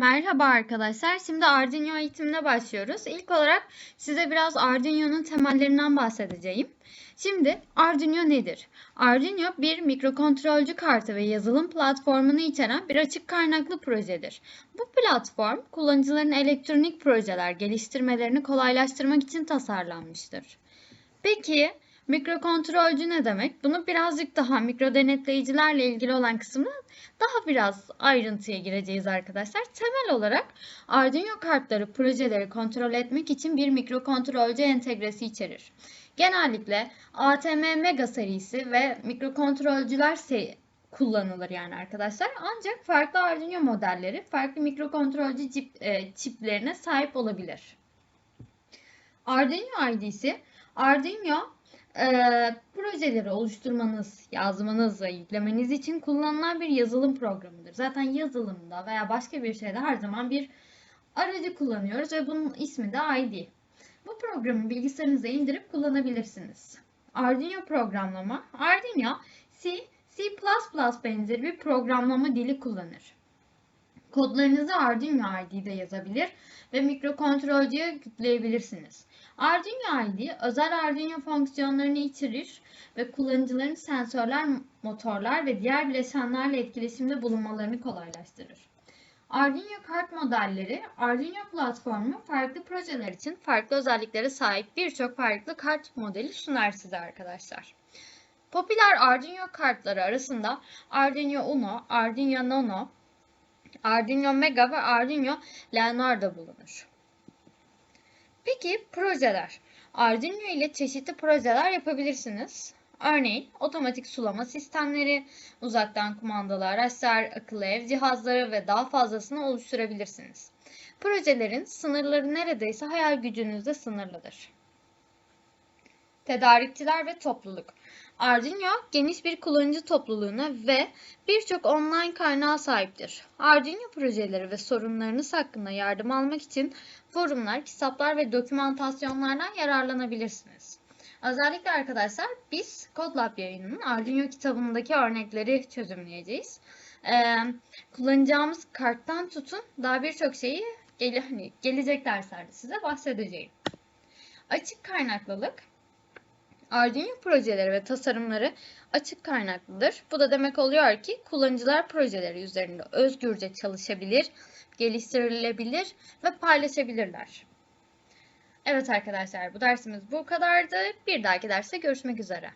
Merhaba arkadaşlar. Şimdi Arduino eğitimine başlıyoruz. İlk olarak size biraz Arduino'nun temellerinden bahsedeceğim. Şimdi Arduino nedir? Arduino bir mikrokontrolcü kartı ve yazılım platformunu içeren bir açık kaynaklı projedir. Bu platform kullanıcıların elektronik projeler geliştirmelerini kolaylaştırmak için tasarlanmıştır. Peki mikrokontrolcü ne demek? Bunu birazcık daha mikro denetleyicilerle ilgili olan kısmını daha biraz ayrıntıya gireceğiz arkadaşlar. Temel olarak Arduino kartları projeleri kontrol etmek için bir mikrokontrolcü entegresi içerir. Genellikle ATM Mega serisi ve mikrokontrolcüler seri kullanılır yani arkadaşlar. Ancak farklı Arduino modelleri farklı mikrokontrolcü çip, e, çiplerine sahip olabilir. Arduino ID'si Arduino e, projeleri oluşturmanız, yazmanız ve yüklemeniz için kullanılan bir yazılım programıdır. Zaten yazılımda veya başka bir şeyde her zaman bir aracı kullanıyoruz ve bunun ismi de ID. Bu programı bilgisayarınıza indirip kullanabilirsiniz. Arduino programlama, Arduino C, C++ benzeri bir programlama dili kullanır. Kodlarınızı Arduino ID'de yazabilir ve mikrokontrolcüye yükleyebilirsiniz. Arduino ID özel Arduino fonksiyonlarını içerir ve kullanıcıların sensörler, motorlar ve diğer bileşenlerle etkileşimde bulunmalarını kolaylaştırır. Arduino kart modelleri Arduino platformu farklı projeler için farklı özelliklere sahip birçok farklı kart modeli sunar size arkadaşlar. Popüler Arduino kartları arasında Arduino Uno, Arduino Nano, Arduino Mega ve Arduino Leonardo bulunur. Peki projeler. Arduino ile çeşitli projeler yapabilirsiniz. Örneğin otomatik sulama sistemleri, uzaktan kumandalı araçlar, akıllı ev cihazları ve daha fazlasını oluşturabilirsiniz. Projelerin sınırları neredeyse hayal gücünüzde sınırlıdır. Tedarikçiler ve topluluk. Arduino geniş bir kullanıcı topluluğuna ve birçok online kaynağa sahiptir. Arduino projeleri ve sorunlarınız hakkında yardım almak için forumlar, kitaplar ve dokümantasyonlardan yararlanabilirsiniz. Özellikle arkadaşlar biz CodeLab yayınının Arduino kitabındaki örnekleri çözümleyeceğiz. Ee, kullanacağımız karttan tutun daha birçok şeyi gel hani gelecek derslerde size bahsedeceğim. Açık kaynaklılık Arduino projeleri ve tasarımları açık kaynaklıdır. Bu da demek oluyor ki kullanıcılar projeleri üzerinde özgürce çalışabilir, geliştirilebilir ve paylaşabilirler. Evet arkadaşlar bu dersimiz bu kadardı. Bir dahaki derste görüşmek üzere.